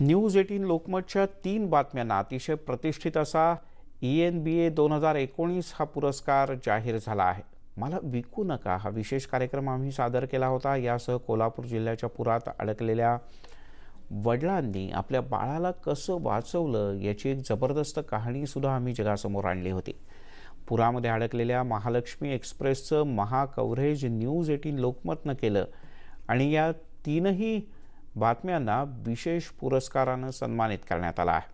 News eighteen लोकमतच्या तीन बातम्यांना अतिशय प्रतिष्ठित असा ई एन बी ए दोन हजार एकोणीस हा पुरस्कार जाहीर झाला आहे. मला विकू नका. हा विशेष कार्यक्रम आम्ही सादर केला होता. यासह कोल्हापूर जिल्ह्याच्या पुरात अडकलेल्या वडिलांनी आपल्या बाळाला कसं वाचवलं याची एक जबरदस्त कहाणीसुद्धा आम्ही जगासमोर आणली होती. पुरामध्ये अडकलेल्या महालक्ष्मी एक्सप्रेसचं महाकव्हरेज न्यूज एटीन लोकमतनं केलं आणि या तीनही बातम्यांना विशेष पुरस्कारानं सन्मानित करण्यात आला आहे.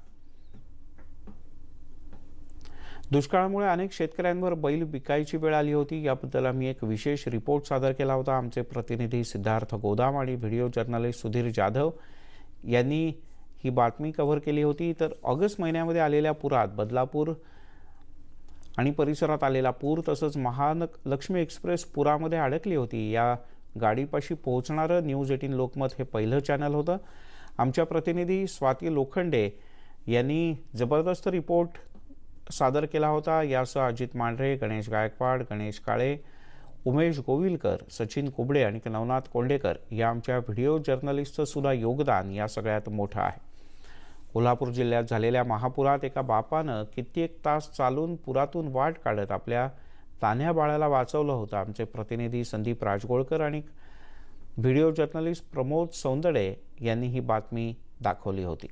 दुष्काळामुळे अनेक शेतकऱ्यांवर बैल विकायची वेळ आली होती. याबद्दल आम्ही एक विशेष रिपोर्ट सादर केला होता. आमचे प्रतिनिधी सिद्धार्थ गोदाम आणि व्हिडिओ जर्नलिस्ट सुधीर जाधव यांनी ही बातमी कव्हर केली होती. तर ऑगस्ट महिन्यामध्ये आलेल्या पुरात बदलापूर आणि परिसरात आलेला पूर तसंच महान लक्ष्मी एक्सप्रेस पुरामध्ये अडकली होती. या गाडीपाशी पोहोचणारं न्यूज एटीन लोकमत हे पहिलं चॅनल होतं. आमच्या प्रतिनिधी स्वाती लोखंडे यांनी जबरदस्त रिपोर्ट सादर केला होता. यासह अजित मांढरे गणेश गायकवाड गणेश काळे उमेश गोविलकर सचिन कुबडे आणि नवनाथ कोंडेकर या आमच्या व्हिडिओ जर्नलिस्टचं सुद्धा योगदान या सगळ्यात मोठं आहे. कोल्हापूर जिल्ह्यात झालेल्या महापुरात एका बापानं कित्येक तास चालून पुरातून वाट काढत आपल्या तान्ह्या बाळाला वाचवलं होतं आमचे प्रतिनिधी संदीप राजगोळकर आणि व्हिडिओ जर्नलिस्ट प्रमोद सौंदडे यांनी ही बातमी दाखवली होती.